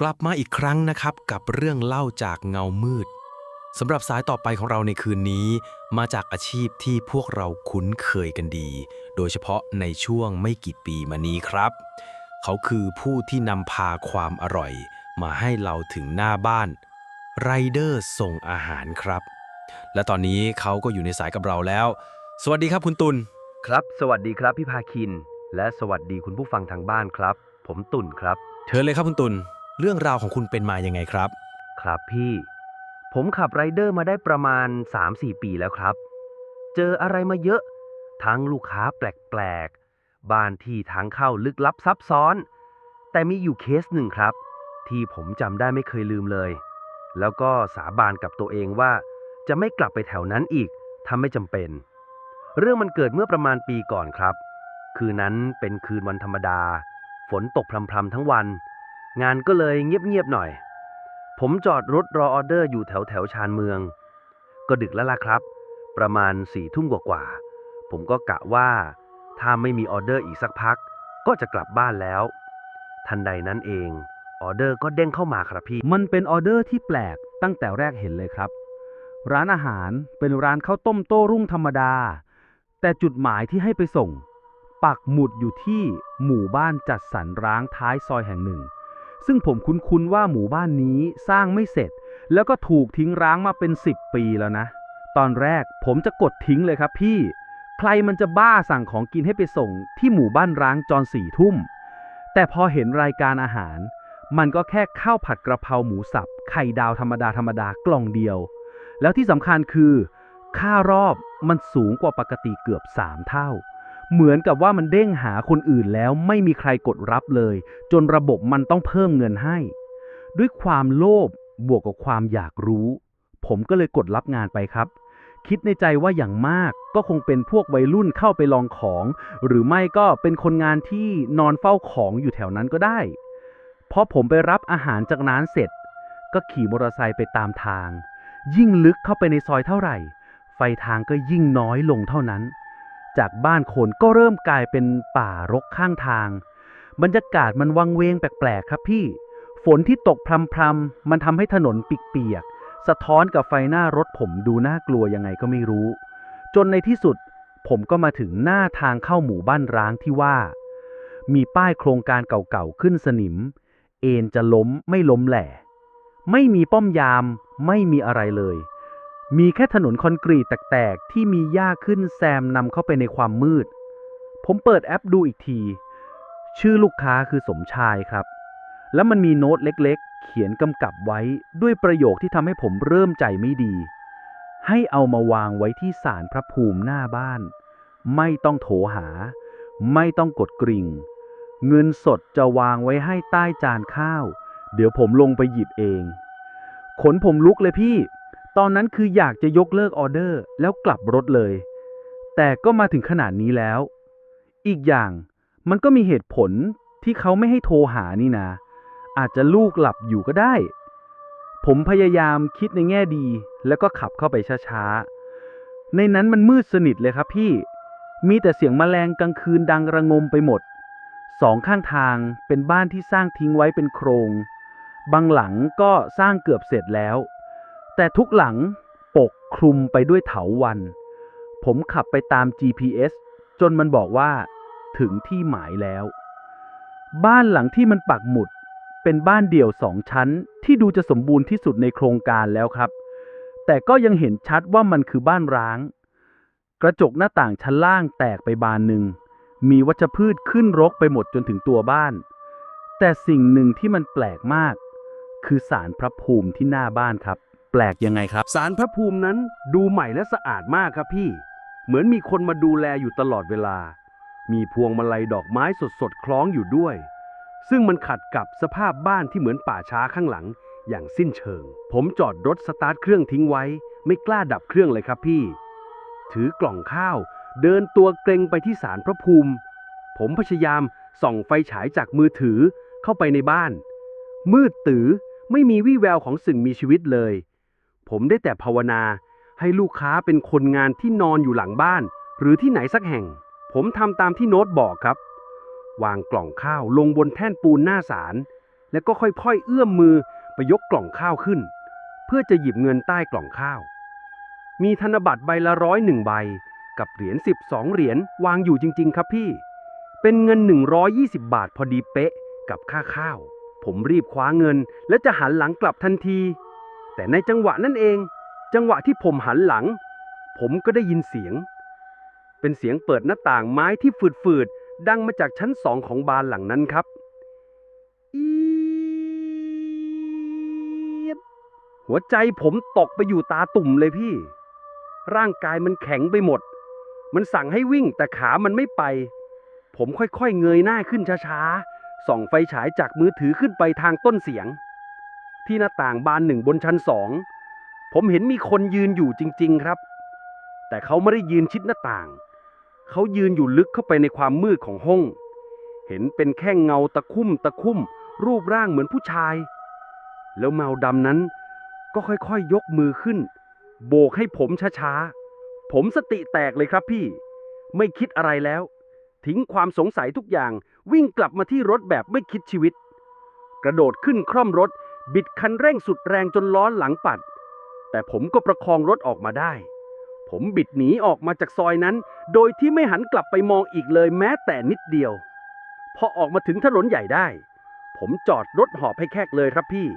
กลับมาอีกครั้งนะครับกับเรื่องเล่าจากเงามืดสำหรับสายต่อไปของเราในคืนนี้ มาจากอาชีพที่พวกเราคุ้นเคยกันดี โดยเฉพาะในช่วงไม่กี่ปีมานี้ครับ เขาคือผู้ที่นำพาความอร่อย มาให้เราถึงหน้าบ้านไรเดอร์ส่งอาหารครับ และตอนนี้เขาก็อยู่ในสายกับเราแล้ว สวัสดีครับคุณตุลครับ สวัสดีครับพี่พาคิน และสวัสดีคุณผู้ฟังทางบ้านครับ ผมตุ่นครับเชิญเลยครับคุณตุล เรื่องราวของคุณเป็นมายังไงครับ ครับพี่ ผมขับไรเดอร์มาได้ประมาณ 3-4 ปีแล้วครับ เจออะไรมาเยอะ ทั้งลูกค้าแปลกๆ บ้านที่ทางเข้าลึกลับซับซ้อน แต่มีอยู่เคสหนึ่งครับ ที่ผมจำได้ไม่เคยลืมเลย แล้วก็สาบานกับตัวเองว่า จะไม่กลับไปแถวนั้นอีกถ้าไม่จำเป็น เรื่องมันเกิดเมื่อประมาณปีก่อนครับ คืนนั้นเป็นคืนวันธรรมดา ฝนตกพรำๆทั้งวัน งานก็เลยเงียบๆหน่อย ผมจอดรถรอออเดอร์อยู่แถวแถวชานเมือง ก็ดึกแล้วล่ะครับ ประมาณสี่ทุ่มกว่าๆผมก็กะว่า ถ้าไม่มีออเดอร์อีกสักพัก ก็จะกลับบ้านแล้ว ทันใดนั้นเองออเดอร์ก็เด้งเข้ามาครับพี่ มันเป็นออเดอร์ที่แปลกตั้งแต่แรกเห็นเลยครับ ร้านอาหารเป็นร้านข้าวต้มโต้รุ่งธรรมดา แต่จุดหมายที่ให้ไปส่ง ปักหมุดอยู่ที่หมู่บ้านจัดสรรร้างท้ายซอยแห่งหนึ่ง ซึ่งผมคุ้นๆว่าหมู่บ้านนี้สร้างไม่เสร็จ แล้วก็ถูกทิ้งร้างมาเป็น 10 ปีแล้วนะ ตอนแรกผมจะกดทิ้งเลยครับพี่ ใครมันจะบ้าสั่งของกินให้ไปส่งที่หมู่บ้านร้างจอนสี่ทุ่ม แต่พอเห็นรายการอาหาร มันก็แค่ข้าวผัดกระเพราหมูสับไข่ดาวธรรมดาธรรมดากล่องเดียว แล้วที่สำคัญคือ ค่ารอบมันสูงกว่าปกติเกือบ 3 เท่า เหมือนกับว่ามันเด้งหาคนอื่นแล้วไม่มีใครกดรับเลย จนระบบมันต้องเพิ่มเงินให้ ด้วยความโลภบวกกับความอยากรู้ ผมก็เลยกดรับงานไปครับ คิดในใจว่าอย่างมากก็คงเป็นพวกวัยรุ่นเข้าไปลองของ หรือไม่ก็เป็นคนงานที่นอนเฝ้าของอยู่แถวนั้นก็ได้พอผมไปรับอาหารจากร้านเสร็จ ก็ขี่มอเตอร์ไซค์ไปตามทาง ยิ่งลึกเข้าไปในซอยเท่าไหร่ ไฟทางก็ยิ่งน้อยลงเท่านั้น จากบ้านคนก็เริ่มกลายเป็นป่ารกข้างทาง บรรยากาศมันวังเวงแปลกๆครับพี่ ฝนที่ตกพรำๆมันทำให้ถนนเปียกๆสะท้อนกับไฟหน้ารถผมดูน่ากลัวยังไงก็ไม่รู้ จนในที่สุดผมก็มาถึงหน้าทางเข้าหมู่บ้านร้างที่ว่า มีป้ายโครงการเก่าๆขึ้นสนิม เอ็นจะล้มไม่ล้มแหล่ ไม่มีป้อมยาม ไม่มีอะไรเลย มีแค่ถนนคอนกรีตแตกๆ ที่มีหญ้าขึ้นแซมนำเข้าไปในความมืด ผมเปิดแอปดูอีกที ชื่อลูกค้าคือสมชายครับ แล้วมันมีโน้ตเล็กๆ เขียนกำกับไว้ด้วยประโยคที่ทำให้ผมเริ่มใจไม่ดี ให้เอามาวางไว้ที่ศาลพระภูมิหน้าบ้าน ไม่ต้องโถหา ไม่ต้องกดกริ่ง เงินสดจะวางไว้ให้ใต้จานข้าว เดี๋ยวผมลงไปหยิบเอง ขนผมลุกเลยพี่ ตอนนั้นคืออยากจะยกเลิกออเดอร์แล้วกลับรถเลย แต่ก็มาถึงขนาดนี้แล้ว อีกอย่างมันก็มีเหตุผลที่เขาไม่ให้โทรหานี่นะ อาจจะลูกหลับอยู่ก็ได้ ผมพยายามคิดในแง่ดี แล้วก็ขับเข้าไปช้าๆ ในนั้นมันมืดสนิทเลยครับพี่ มีแต่เสียงแมลงกลางคืนดังระงมไปหมด สองข้างทางเป็นบ้านที่สร้างทิ้งไว้เป็นโครง บางหลังก็สร้างเกือบเสร็จแล้ว แต่ทุกหลังปกคลุมไปด้วยเถาวัน ผมขับไปตาม GPS จนมันบอกว่า ถึงที่หมายแล้ว บ้านหลังที่มันปักหมุด เป็นบ้านเดี่ยวสองชั้นที่ดูจะสมบูรณ์ที่สุดในโครงการแล้วครับ แต่ก็ยังเห็นชัดว่ามันคือบ้านร้าง กระจกหน้าต่างชั้นล่างแตกไปบานหนึ่ง มีวัชพืชขึ้นรกไปหมดจนถึงตัวบ้าน แต่สิ่งหนึ่งที่มันแปลกมาก คือสารพระภูมิที่หน้าบ้านครับ ปลกยังไงครับสารพระภูมินั้นดูใหม่และสะอาดมากครับพี่ เหมือนมีคนมาดูแลอยู่ตลอดเวลา มีพวงมาลัยดอกไม้สดๆคล้องอยู่ด้วย ซึ่งมันขัดกับสภาพบ้านที่เหมือนป่าช้าข้างหลังอย่างสิ้นเชิง ผมจอดรถสตาร์ทเครื่องทิ้งไว้ ไม่กล้าดับเครื่องเลยครับพี่ ถือกล่องข้าว เดินตัวเกรงไปที่ศาลพระภูมิ ผมพยายามส่องไฟฉายจากมือถือเข้าไปในบ้าน มืดตื้อไม่มีวี่แววของสิ่งมีชีวิตเลย ผมได้แต่ภาวนา ให้ลูกค้าเป็นคนงานที่นอนอยู่หลังบ้าน หรือที่ไหนสักแห่ง ผมทำตามที่โน้ตบอกครับ วางกล่องข้าวลงบนแท่นปูนหน้าศาลแล้วก็ค่อยๆ เอื้อมมือไปยกกล่องข้าวขึ้น เพื่อจะหยิบเงินใต้กล่องข้าว มีธนบัตรใบละร้อยหนึ่งใบ กับเหรียญ12 เหรียญวางอยู่จริง ๆ ครับพี่ เป็นเงิน 120 บาทพอดีเป๊ะกับค่าข้าว ผมรีบคว้าเงินและจะหันหลังกลับทันที แต่ในจังหวะนั้นเอง จังหวะที่ผมหันหลัง ผมก็ได้ยินเสียง เป็นเสียงเปิดหน้าต่างไม้ที่ฝืดๆ ดังมาจากชั้นสองของบ้านหลังนั้นครับ หัวใจผมตกไปอยู่ตาตุ่มเลยพี่ ร่างกายมันแข็งไปหมด มันสั่งให้วิ่งแต่ขามันไม่ไป ผมค่อยๆเงยหน้าขึ้นช้าๆ ส่องไฟฉายจากมือถือขึ้นไปทางต้นเสียง ที่หน้าต่างบานหนึ่งบนชั้นสองผมเห็นมีคนยืนอยู่จริง ๆครับ แต่เขาไม่ได้ยืนชิดหน้าต่าง เขายืนอยู่ลึกเข้าไปในความมืดของห้อง เห็นเป็นแค่เงาตะคุ่มตะคุ่ม รูปร่างเหมือนผู้ชาย แล้วเมาดำนั้น ก็ค่อยๆยกมือขึ้น โบกให้ผมช้าๆ ผมสติแตกเลยครับพี่ ไม่คิดอะไรแล้ว ทิ้งความสงสัยทุกอย่างวิ่งกลับมาที่รถแบบไม่คิดชีวิต กระโดดขึ้นคร่อมรถ บิดคันเร่งสุดแรงจนล้อหลังปัด แต่ผมก็ประคองรถออกมาได้ ผมบิดหนีออกมาจากซอยนั้น โดยที่ไม่หันกลับไปมองอีกเลยแม้แต่นิดเดียว พอออกมาถึงถนนใหญ่ได้ ผมจอดรถหอบให้แขกเลยครับพี่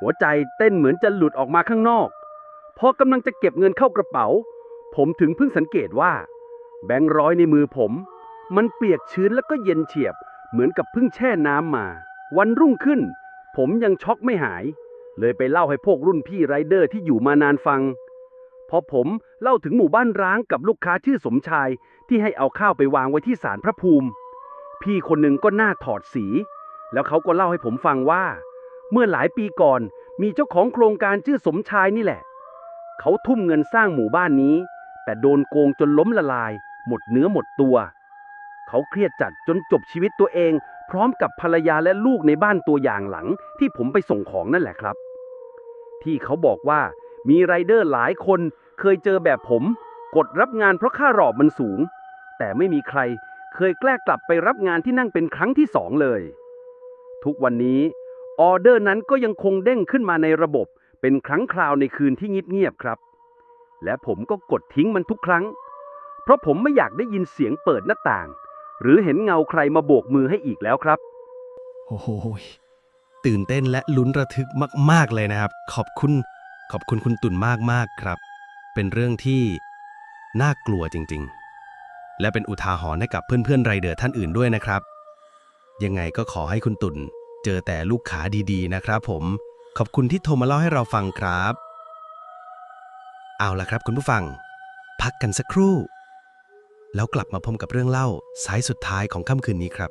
หัวใจเต้นเหมือนจะหลุดออกมาข้างนอก พอกำลังจะเก็บเงินเข้ากระเป๋า ผมถึงเพิ่งสังเกตว่า แบงค์ร้อยในมือผม มันเปียกชื้นแล้วก็เย็นเฉียบ เหมือนกับเพิ่งแช่น้ำมา วันรุ่งขึ้น ผมยังช็อกไม่หาย เลยไปเล่าให้พวกรุ่นพี่ไรเดอร์ที่อยู่มานานฟัง พอผมเล่าถึงหมู่บ้านร้างกับลูกค้าชื่อสมชายที่ให้เอาข้าวไปวางไว้ที่ศาลพระภูมิ พี่คนหนึ่งก็หน้าถอดสี แล้วเขาก็เล่าให้ผมฟังว่า เมื่อหลายปีก่อนมีเจ้าของโครงการชื่อสมชายนี่แหละ เขาทุ่มเงินสร้างหมู่บ้านนี้ แต่โดนโกงจนล้มละลาย หมดเนื้อหมดตัว เขาเครียดจัดจนจบชีวิตตัวเอง พร้อมกับภรรยาและลูกในบ้านตัวอย่างหลัง ที่ผมไปส่งของนั่นแหละครับ ที่เขาบอกว่ามีไรเดอร์หลายคนเคยเจอแบบผม กดรับงานเพราะค่ารอบมันสูง แต่ไม่มีใครเคยแกล้กลับไปรับงานที่นั่งเป็นครั้งที่สองเลย ทุกวันนี้ออเดอร์นั้นก็ยังคงเด้งขึ้นมาในระบบเป็นครั้งคราวในคืนที่เงียบๆครับ และผมก็กดทิ้งมันทุกครั้ง เพราะผมไม่อยากได้ยินเสียงเปิดหน้าต่าง หรือเห็นเงาใครมาโบกมือให้อีกแล้วครับ โอ้โหตื่นเต้นและลุ้นระทึกมาก ๆ เลยนะครับ ขอบคุณ ขอบคุณคุณตุ่นมาก ๆ ครับ เป็นเรื่องที่น่ากลัวจริง ๆ และเป็นอุทาหรณ์ให้กับเพื่อนๆไรเดอร์ท่านอื่นด้วยนะครับ ยังไงก็ขอให้คุณตุ่นเจอแต่ลูกค้าดีๆ นะครับผม ขอบคุณที่โทรมาเล่าให้เราฟังครับ เอาละครับคุณผู้ฟัง พักกันสักครู่ แล้วกลับมาพบกับเรื่องเล่าสายสุดท้ายของค่ำคืนนี้ครับ